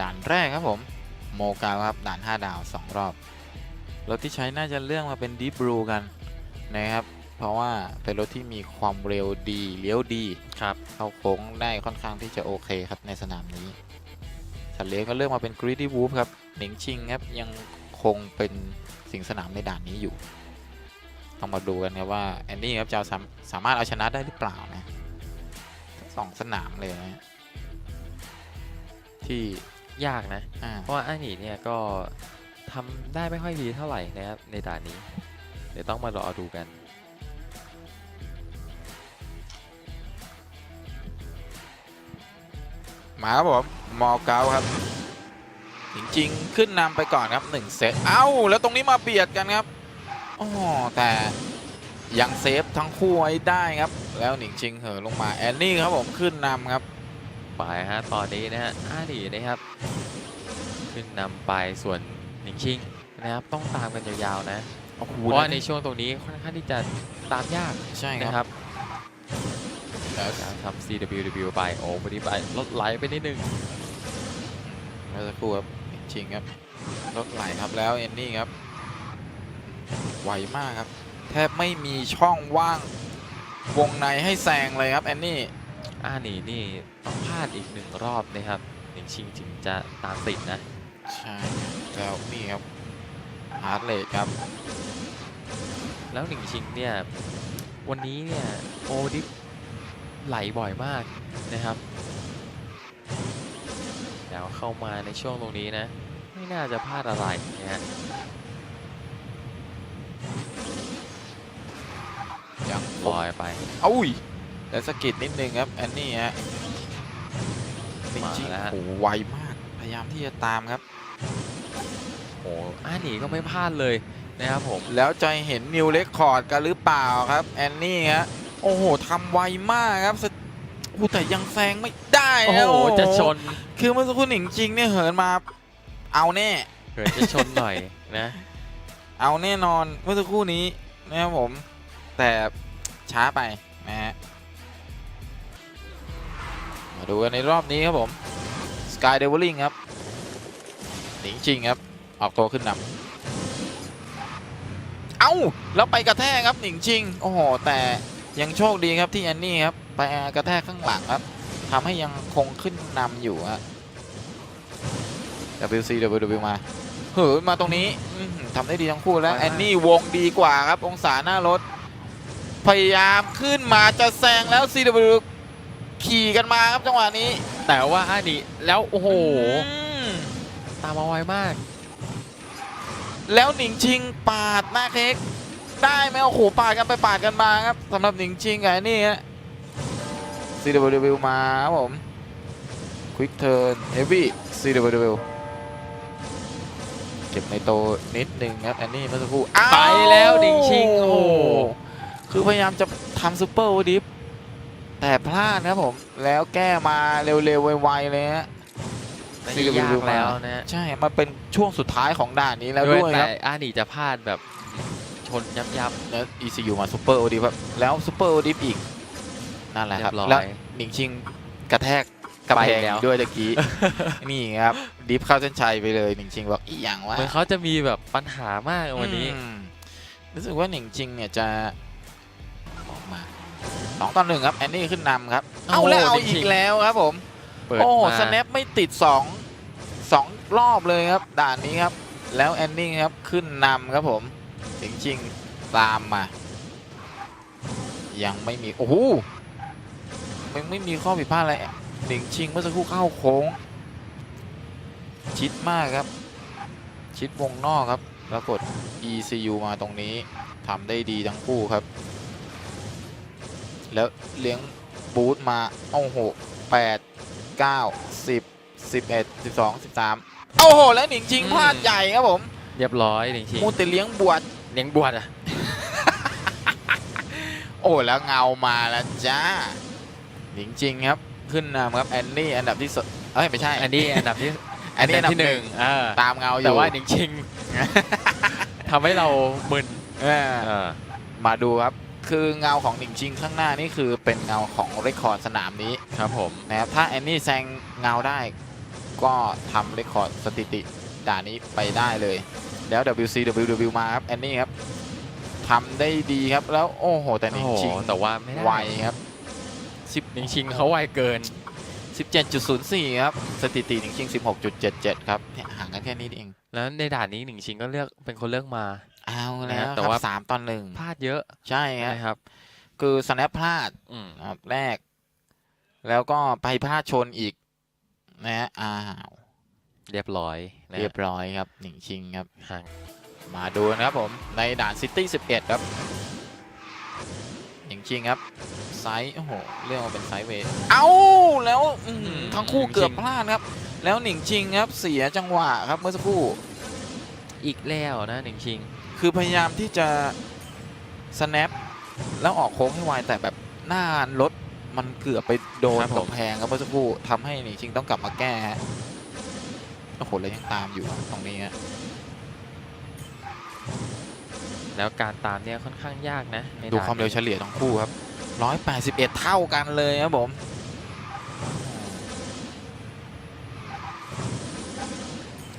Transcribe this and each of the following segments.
ด่านแรกครับผมโมกาวครับด่าน 5 ดาว 2 รอบรถที่ใช้น่าจะเลือกมาเป็นดีบรูกันนะครับ เพราะว่าเป็นรถที่มีความเร็วดีเลี้ยวดีครับเข้าโค้งได้ค่อนข้างที่จะโอเคครับในสนามนี้สัตว์เลี้ยงก็เลือกมาเป็น Greedy Wolf ครับหนิงชิงครับยังคงเป็นสิงสนามในด่านนี้อยู่ ต้องมาดูกันครับว่าแอนนี่ครับจะเอาสามสามารถเอาชนะได้หรือเปล่านะสองสนามเลยนะที่ ยากนะ อ่าเพราะว่าอันนี้เนี่ยก็ทำได้ไม่ค่อยดีเท่าไหร่นะครับในด่านนี้ เดี๋ยวต้องมารอดูกัน มาครับผมมอเกาครับ จริงๆ ขึ้นนำไปก่อนครับ1เซตเอ้า แล้วตรงนี้มาเบียดกันครับอ๋อแต่ยังเซฟทั้งคู่ไว้ได้ครับ แล้วหนิงชิงเหอลงมาแอนนี่ครับผมขึ้นนำครับ ไปฮะตอนนี้นะฮะอาดีนะครับ ขึ้นนำไปส่วนหนิงชิงนะครับต้องตามกันยาวๆนะโอ้โหเพราะว่าในช่วงตรงนี้ค่อนข้างที่จะตามยากใช่นะคครับรับแล้วการทำ CWW ไปโอ้พอดีไปลดไหลไปนิดนึงเมื่อสักครู่ครับหนิงชิงครับรถไหลครับแล้วแอนนี่ครับไวมากครับ แทบไม่มีช่องว่างวงในให้แซงเลยครับแอนนี่ อานี่นี่ต้องพลาดอีกหนึ่งรอบนะครับหนิงชิงถึงจะตามติดนะ ใช่แล้วนี่ครับฮาร์ดเลดครับ แล้วหนิงชิงเนี่ย วันนี้เนี่ยโอดิฟไหลบ่อยมากนะครับแล้วเข้ามาในช่วงตรงนี้นะ ไม่น่าจะพลาดอะไรนะฮะยังลอยไป อุ้ย แล้วสะกิดนิดนึงครับแอนนี่ฮะจมาริงแล้วๆฮะโอ้โหไวมาก พยายามที่จะตามครับโอ้อาหนีก็ไม่พลาดเลยนะครับผม แล้วจะเห็นนิวเรคคอร์ดกันหรือเปล่าครับแอนนี่ฮะโอ้โหทำไวมากครับสะโอ้โหแต่ยังแซงไม่ได้โอ้นะโหจะชน คือเมื่อสักครู่หนิงจริงเนี่ยเหินมา เอาแน่เกิดจะชนหน่อยนะ เอาแน่นอนเมื่อสักครู่นี้นะครับผม แต่ช้าไปนะฮะมา ดูกันในรอบนี้ครับผม Sky d e v i l i n g ครับหนิงจริงครับ ออกตัวขึ้นนำเอ้า แล้วไปกระแทกครับหนิงจริง โอ้โห แต่ยังโชคดีครับที่แอนนี่ครับไปกระแทกข้างหลังครับทำให้ยังคงขึ้นนำอยู่ฮะ WC WW มาเหินมาตรงนี้อื้อหือทำได้ดีทั้งคู่แล้วไปมากแอนนี่วงดีกว่าครับ องศาหน้ารถ พยายามขึ้นมาจะแซงแล้ว CW ขี่กันมาครับจังหวะนี้แต่ว่าอาหนีแล้วโอ้โหอืมตามมาไวมาก แล้วหนิงชิงปาดหน้าเค้กได้ไหมโอ้โหปาดกันไปปาดกันมาครับสำหรับหนิงชิงกับไอ้นี่ฮะ CW มาครับผม Quick Turn Heavy CW เก็บในโตนิดนึงครับแอนนี่เมื่อสักครู่อ้าไปแล้วหนิงชิงโอ้โห คือพยายามจะทำซูเปอร์โอดิฟ แต่พลาดนะครับผม แล้วแก้มาเร็วๆไวๆเลยฮะ ไม่ได้ยากแล้วนะใช่ มันเป็นช่วงสุดท้ายของด่านนี้แล้วด้วยด้วยคแต่รับอาหนีจะพลาดแบบชนยับยับ แล้ว ECU มาซูเปอร์โอดิฟครับแล้วซูเปอร์โอดิฟอีก นั่นแหละครับ เรียบร้อยแล้วหนิงชิงกระแทกกระแพงไปแล้ว ด้วยตะกี้ นี่ครับ ดิฟเข้าเส้นชัยไปเลยหนิงชิงบอกอีหยังวะ เหมือนเขาจะมีแบบปัญหามากวันนี้ อืมรู้สึกว่าหนิงชิงเนี่ยจะออกมา สองต่อหนึ่งครับแอนนี่ขึ้นนำครับ เอาโอ้แล้วเอาหนิงชิอีงกแล้วครับผม เปิดโอ้มาสแนปไม่ติดสองสองรอบเลยครับ ด่านนี้ครับ แล้วแอนนี่ครับขึ้นนำครับผมจริงๆตามมา ยังไม่มี โอ้โหยังไม่มีข้อผิดพลาดอะไรหนิงชิงเมื่อสักครู่เข้าโค้ง ชิดมากครับ ชิดวงนอกครับ แล้วกด ECU มาตรงนี้ทำได้ดีทั้งคู่ครับ แล้วเลี้ยงบูทมาโอ้โหแปดเก้าสิบสิบเอ็ดสิบสองสิบสามโอ้โห แล้วหนิงชิงอืมพลาดใหญ่ครับผมเรียบร้อยหนิงชิงมูแต่เลี้ยงบวชเลี้ยงบวชอะ โอ้แล้วเงามาแล้วจ้าหนิงชิงครับ ขึ้นนำครับแอนนี่อันดับที่สองเอ้ยไม่ใช่อันนี้อันดับที่อันนี้อันดับที่หนึ่งอ่าตามเงาอยู่แต่ว่าหนิงชิงทำให้เรามึนเอออ่ามาดูครับ คือเงาของหนิงชิงข้างหน้านี่คือเป็นเงาของเรคคอร์ดสนามนี้ครับผมนะครับถ้าแอนนี่แซงเงาได้กก็ทำเรคคอร์ดสถิติด่านนี้ไปได้เลย แล้ว WCWW มาครับแอนนี่ครับทำได้ดีครับแล้วโอ้โหแต่หนิงโอ้โหชิงแต่ว่าไม่ได้ไวครับหนิงชิงเขาไวเกิน 17.04 ครับ สถิติหนิงชิง 16.77 ครับเนี่ยห่างกันแค่นี้เอง แล้วในด่านนี้หนิงชิงก็เลือกเป็นคนเลือกมา เอาแล้วนะแต่ครับว่าสามตอนหนึ่งพลาดเยอะ ใช่ครับนะครับคือ snap พลาดอืมนะครับแรก แล้วก็ไปพลาดชนอีก นะฮะอ้าวเรียบร้อยนะเรียบร้อยครับหนิงชิงครับห่างมาดูนะครับผมในด่านซิตี้11 ครับหนิงชิงครับไซส์โอ้โหเรื่องมาเป็นไซส์เวทเอ้าแล้วอื้อหือทั้งคู่เกือบพลาดครับ แล้วหนิงชิงครับเสียจังหวะครับเมื่อสักครู่อีกแล้วนะหนิงชิง คือพยายามที่จะ snap แล้วออกโค้งให้ไวแต่แบบหน้ารถมันเกือบไปโดนครับผม กำแพงครับเมื่อสักครู่ทำให้หนิงชิงต้องกลับมาแก้ฮะโอ้โหแล้วยังตามอยู่ตรงนี้ฮะแล้วการตามเนี่ยค่อนข้างยากนะในดูด่นความเร็วนี้เฉลี่ยทั้งคู่ครับ 181 เท่ากันเลยครับผม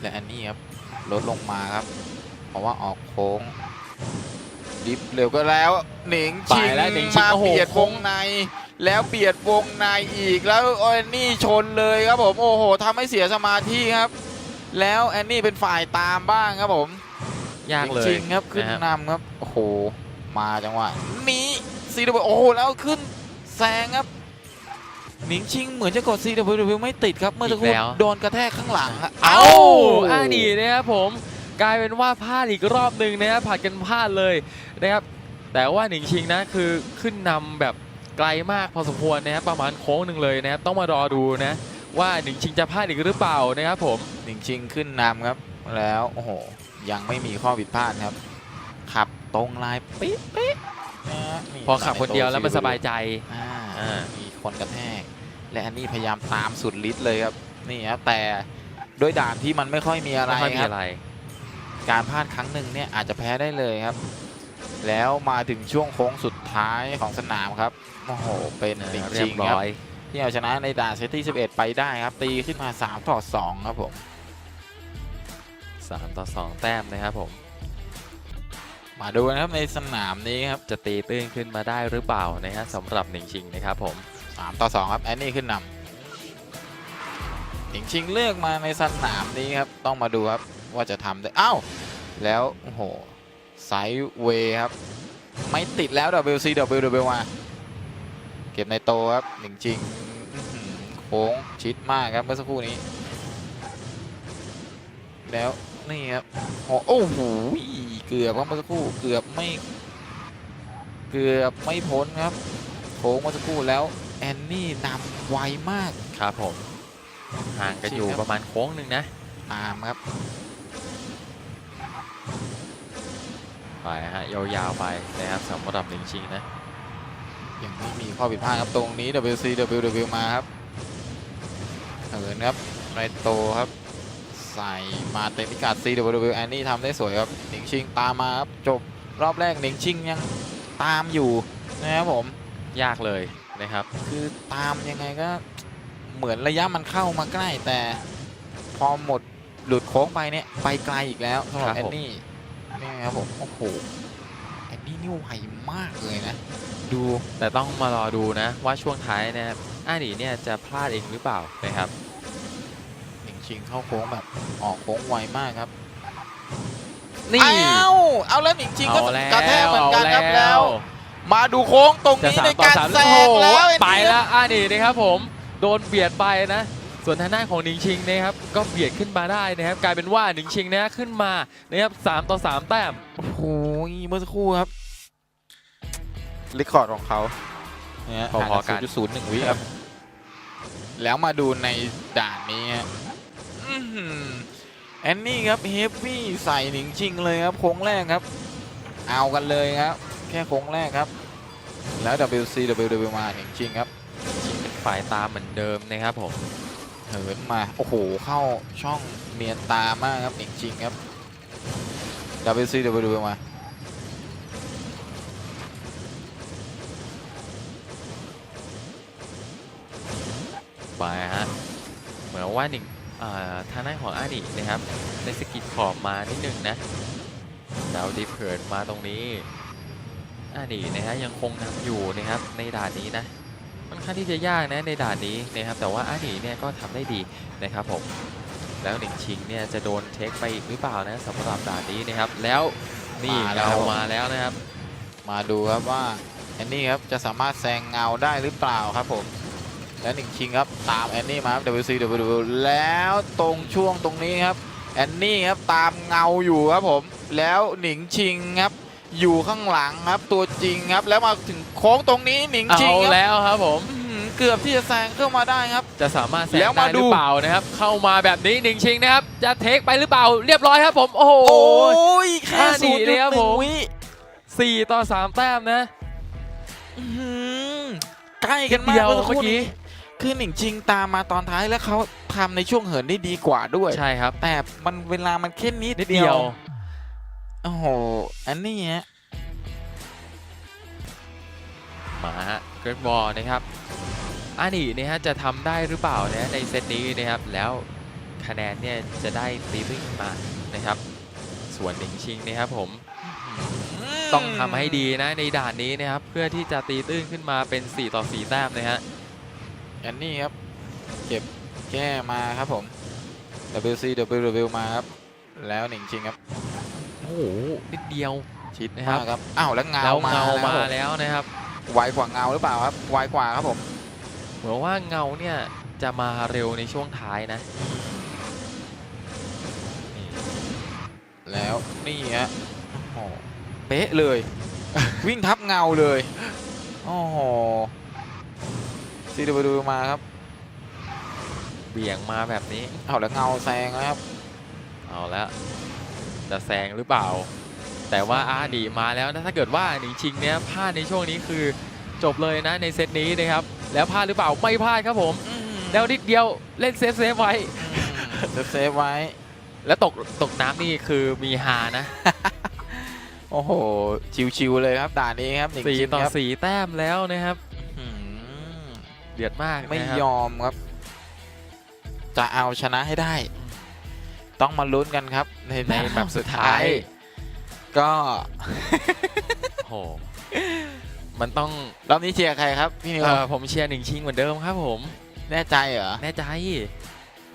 และอันนี้ครับลดลงมาครับ เพราะว่าออก โค้งดิฟเร็วก็แล้วหนิงชิงไปแล้วหนิงชิงมาโอ้โหเบียดวงใน แล้วเบียดวงในอีกแล้วแอนนี่ชนเลยครับผมโอ้โหทำให้เสียสมาธิครับ แล้วแอนนี่เป็นฝ่ายตามบ้างครับผมยากเลยจริงๆครับขึ้นนะฮะนำครับโอ้โหมาจังหวะนี้ซีดโอ้โหแล้วขึ้นแซงครับหนิงชิงเหมือนจะกด CW ไม่ติดครับเมื่อสักครู่โดนกระแทกข้างหลังอะ เอ้าอ่าดีนะครับผม กลายเป็นว่าพลาดอีกรอบหนึ่งนะครับผัดกันพลาดเลยนะครับ แต่ว่าหนิงชิงนะคือขึ้นนำแบบไกลมากพอสมควรนะครับประมาณโค้งหนึ่งเลยนะครับต้องมารอดูนะว่าหนิงชิงจะพลาดอีกหรือเปล่านะครับผมหนิงชิงขึ้นนำครับแล้วโอ้โหยังไม่มีข้อผิดพลาดครับ ขับตรงลายเป๊ะเป๊ะนะฮะนี่พอขับคนเดียวแล้วมันสบายใจอ่าอ่ามีคนกระแทกและอันนี้พยายามตามสุดฤทธิ์เลยครับนี่ครับแต่ด้วยด่านที่มันไม่ค่อยมีอะไรไม่ค่อยมีครับอะไร การพลาดครั้งหนึ่งเนี่ยอาจจะแพ้ได้เลยครับ แล้วมาถึงช่วงโค้งสุดท้ายของสนามครับโอ้โหเป็นนะจริงเรียบๆครับร้อยที่เอาชนะในด่านเซตที่ 11 ไปได้ครับ ตีขึ้นมา 3 ต่อ 2 ครับผม 3 ต่อ 2 แต้มนะครับผม มาดูนะครับในสนามนี้ครับ จะตีตื้นขึ้นมาได้หรือเปล่านะฮะสำหรับหนิงชิงนะครับผม 3 ต่อ 2 ครับ แอนนี่ขึ้นนำหญิงชิงเลือกมาในสนามนี้ครับ ต้องมาดูครับ ว่าจะทำได้อ้าวแล้วโอ้โหไซด์เวย์ครับ ไม่ติดแล้ว WC WW มาเก็บในโตครับหนิงชิงอื้อหือโค้งชิดมากครับเมื่อสักครู่นี้ แล้วนี่ครับโอ้โอ้โหเกือบครับเมื่อสักครู่เกือบไม่ เกือบไม่พ้นครับ โค้งเมื่อสักครู่แล้วแอนนี่นำไวมากครับผมห่างกันอยู่จริงครับประมาณโค้งหนึ่งนะตามครับ ไปฮะยาวๆไปนะครับสำหรับหนิงชิงนะยังไม่มีข้อผิดพลาดครับตรงนี้ WC WW มาครับเหินครับไรโตครับ ใส่มาเต็มพิกัด CW แอนนี่ทำได้สวยครับหนิงชิงตามมาครับจบรอบแรกหนิงชิงยังตามอยู่นะครับผมยากเลยนะครับ คือตามยังไงก็เหมือนระยะมันเข้ามาใกล้แต่พอหมดหลุดโค้งไปเนี่ยไปไกลอีกแล้วสำหรับครับแอนผม นี่นี่ครับผมโอ้โหแอนนี่นี่ไวมากเลยนะ ดูแต่ต้องมารอดูนะ ว่าช่วงท้ายนะครับอาหนีเนี่ยจะพลาดเองหรือเปล่านะครับหนิงชิงเข้าโค้งแบบออกโค้งไวมากครับนี่เอาเอาแล้วหนิงชิงก็เอาแล้วกระแทกเหมือนกันครับเอาแล้ว มาดูโค้งตรงจะนี้สาในมต่อการสามแซโอ้งโหแล้วไปแล้วอาหนีนะครับผมโดนเบียดไปนะ ส่วนทางด้านของหนิงชิงนะครับก็เบียดขึ้นมาได้นะครับกลายเป็นว่าหนิงชิงนะขึ้นมานะครับสามต่อสามแต้มโอ้โหเมื่อสักครู่ครับเรคคอร์ดของเขาเนี่ยพอๆกันศูนย์หนึ่งวิครับ แล้วมาดูในด่านนี้ฮะอื้อหือแอนนี่ครับเฮฟวี่ใส่หนิงชิงเลยครับโค้งแรกครับ เอากันเลยครับ แค่โค้งแรกครับ แล้ว WC WW มาหนิงชิงครับฝ่ายตามเหมือนเดิมนะครับผม เหินมา โอ้โห เข้าช่องเนียนตามากครับหนิงชิงครับ WC WW มาไปฮะเหมือนว่าหนิงอ่าทางด้านของอาดินะครับในสกิดขอบมานิดนึงนะดาวดีเพิร์ดมาตรงนี้อาดินะฮะยังคงนำอยู่นะครับในด่านนี้นะ ค่อนข้างที่จะยากนะในด่านนี้นะครับแต่ว่าอาดิเนี่ยก็ทำได้ดีนะครับผมแล้วหนิงชิงเนี่ยจะโดนเทคไปอีกหรือเปล่านะสำหรับด่านนี้นะครับแล้วนี่มาแล้วเรามาแล้วนะครับ มาดูครับว่าแอนนี่ครับจะสามารถแซงเงาได้หรือเปล่าครับผมและหนึ่งชิงครับตามแอนนี่มาครับ WCW แล้วตรงช่วงตรงนี้ครับแอนนี่ครับตามเงาอยู่ครับผมแล้วหนิงชิงครับ อยู่ข้างหลังครับตัวจริงครับแล้วมาถึงโค้งตรงนี้หนิงเอาชิงครับแล้วครับผม อื้อหือเกือบที่จะแซงเข้ามาได้ครับ จะสามารถแซงแล้วมาได้หดู รือเปล่านะครับ เข้ามาแบบนี้หนิงชิงนะครับ จะเทคไปหรือเปล่า เรียบร้อยครับผม โอ้โห โอ้ยแค่อ่าศูดีนย์เลยครับผมวิสี่ต่อสามแต้มนะ อื้อหือใกล้กันมาเดีกยวเมื่อสักคเมื่รู่อกี้ นี้คือหนิงชิงตามมาตอนท้ายแล้วเขาทำในช่วงเหินได้ดีกว่าด้วย ใช่ครับ แต่มันเวลามันแค่นิดนิดเดีเดียยว ว โอ้โห อันนี้ฮะ มาฮะเกรดบอลนะครับอันนี้นะฮะจะทำได้หรือเปล่านะในเซตนี้นะครับ แล้วคะแนนเนี่ยจะได้ตีวิ่งมานะครับ ส่วนหนิงชิงนะครับผม ต้องทำให้ดีนะในด่านนี้นะครับ เพื่อที่จะตีตื้นขึ้นมาเป็น 4 ต่อ 4 แต้มนะฮะ อันนี้ครับ เก็บแก้มาครับผม WC W มาครับ แล้วหนิงชิงครับ โอ้โหนิดเดียวชิดนะครับมากครับอ้าวแล้วเงาแล้วมาเงาแล้วมาครับแล้วนะครับไวกว่าเงาหรือเปล่าครับไวกว่าครับผมเหมือนว่าเงาเนี่ยจะมาเร็วในช่วงท้ายนะนี่แล้วนี่ฮะโอ้โหเป๊ะเลย วิ่งทับเงาเลยโอ้โห CW มาครับเบี่ยงมาแบบนี้เอาแล้วเงาแซงแล้วครับ เอาแล้ว จะแซงหรือเปล่า แต่ว่าอาดีมาแล้วนะถ้าเกิดว่าหนิงชิงเนี้ยพลาดในช่วงนี้คือจบเลยนะในเซตนี้นะครับแล้วพลาดหรือเปล่าไม่พลาดครับผม แล้วนิดเดียวเล่นเซฟเซฟไว้จะเซฟไว้ แล้วตกตกน้ำนี่คือมีฮานะ โอ้โห ชิวๆเลยครับด่านนี้ครับหนิงสี่ชินต่อครับสี่แต้มแล้วนะครับอืมเดือดมากไม่นะครับ ยอมครับ จะเอาชนะให้ได้ ต้องมาลุ้นกันครับ ในในแบบสุดท้าย ก็โอ้โหมันต้องรอบนี้เชียร์ใครครับพี่นิวเอ่อผมเชียร์หนิงชิงเหมือนเดิมครับผมแน่ใจเหรอแน่ใจ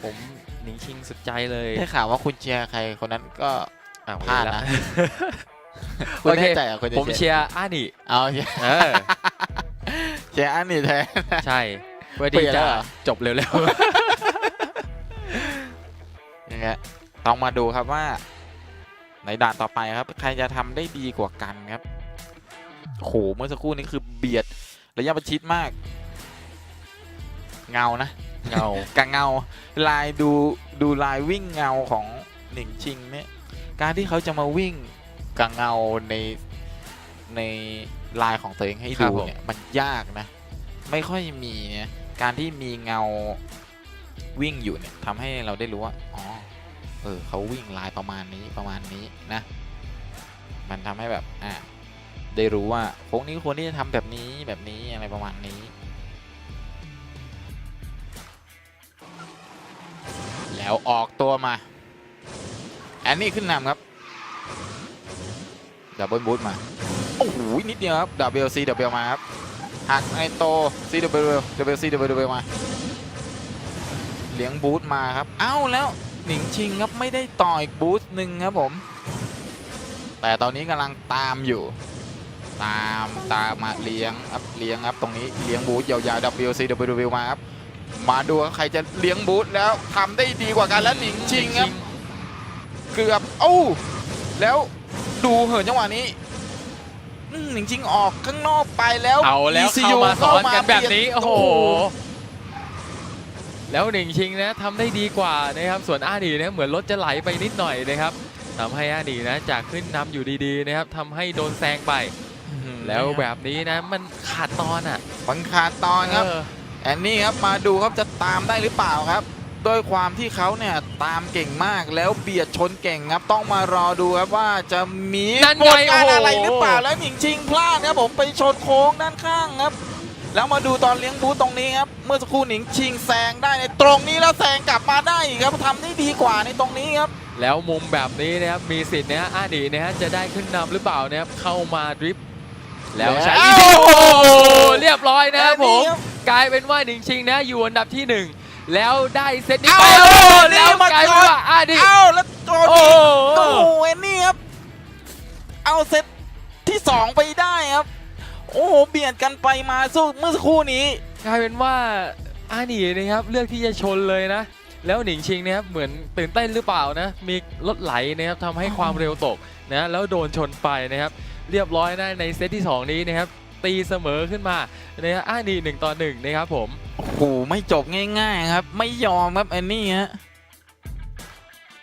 ผมหนิงชิงสุดใจเลยได้ข่าวว่าคุณเชียร์ใครคนนั้นก็อะพลาดนะโอคุณเคแน่ใจเหรอคุณจะผมเชียร์อานิเอาเชียร์เออเชียร์อันนี้แทนใช่เพื่อเปลี่ที่ยนแล้จะวเหรอจบเร็วอย่างเงี้ย ต้องมาดูครับว่า ในด่านต่อไปครับ ใครจะทำได้ดีกว่ากันครับโหเมื่อสักครู่นี้คือเบียดระยะประชิดมาก เงานะๆเงากับเงาลายดูดูลายวิ่งเงาของหนิงชิงเนี่ยการที่เขาจะมาวิ่งกับเงาในในลายของตัวเองให้ครัดูบผมเนี่ยมันยากนะ ไม่ค่อยมีเนี่ยการที่มีเงาวิ่งอยู่เนี่ยทำให้เราได้รู้ว่าอ๋อ เออเขาวิ่งลายประมาณนี้ประมาณนี้นะ มันทำให้แบบอ่าได้รู้ว่าโค้งนี้ควรที่จะทำแบบนี้แบบนี้อะไรประมาณนี้ แล้วออกตัวมาแอนนี่ขึ้นนำครับดับเบิลบูทมา โอ้โหนิดเดียวครับ WC W มาครับหักไอโต CW WC W มา เลี้ยงบูทมาครับ เอ้าแล้ว หนิงชิงครับไม่ได้ต่ออีกบูทหนึ่งครับผม แต่ตอนนี้กำลังตามอยู่ ตามตามมาเลี้ยงครับเลี้ยงครับตรงนี้เลี้ยงบูทยาวๆ WC W มาครับมาดูว่าใครจะเลี้ยงบูธแล้วทำได้ดีกว่ากันแล้วหนิงชิงครับเกือบโอ้าแล้วดูเหินจังหวะนี้อืมหนิงชิงออกข้างนอกไปแล้วเอาแล้ว ECU เข้ามาซ้อนกันแบบนี้เปลี่ยโอ้โห แล้วหนิงชิงนะทำได้ดีกว่านะครับส่วนอาดีนะเหมือนรถจะไหลไปนิดหน่อยนะครับทำให้อาดีนะจากขึ้นนำอยู่ดีๆนะครับทำให้โดนแซงไปอื้อหือแล้วแบบนี้นะมันขาดตอนอะมันขาดตอนครับเออแอนนี่ครับมาดูครับจะตามได้หรือเปล่าครับด้วยความที่เขาเนี่ยตามเก่งมากแล้วเบียดชนเก่งครับต้องมารอดูครับว่าจะมีนั่นผไงลงานโอ้โหอะไรหรือเปล่าแล้วหนิงชิงพลาดครับผมไปชนโค้งด้านข้างครับ แล้วมาดูตอนเลี้ยงบูธตรงนี้ครับอื เมื่อสักครู่หนิงชิงแซงได้ในตรงนี้แล้วแซงกลับมาได้อีกครับทำได้ดีกว่าในตรงนี้ครับ แล้วมุมแบบนี้นะครับมีสิทธิ์นะฮะอาดีนะฮะจะได้ขึ้นนำหรือเปล่านะครับเข้ามาดริฟต์แล้วใช้แล้วอีทีโอ้โหเรียบร้อยนะครับผมแล้วนี่ครับกลายเป็นว่าหนิงชิงนะอยู่อันดับที่หนึ่งแล้วได้เซตนี้เอาไปโอ้โหนี่แล้วมากลายเป็นก่อนว่าอาดีเอ้าแล้วโจโอ้นี่โหโอ้โหเอ็นนี่ครับเอาเซตที่สองไปได้ครับ โอ้โหเบียดกันไปมาสู้เมื่อสักครู่นี้ กลายเป็นว่าอาดีนะครับเลือกที่จะชนเลยนะ แล้วหนิงชิงนะครับเหมือนตื่นเต้นหรือเปล่านะมีรถไหลนะครับทำให้ความเร็วตกนะแล้วโดนชนไปนะครับ เรียบร้อยนะในเซตที่ 2 นี้นะครับตีเสมอขึ้นมานะครับอาดีหนึ่งต่อหนึ่งนะครับผม โอ้โหไม่จบง่ายๆครับ ไม่ยอมครับเอ็นนี่ฮะ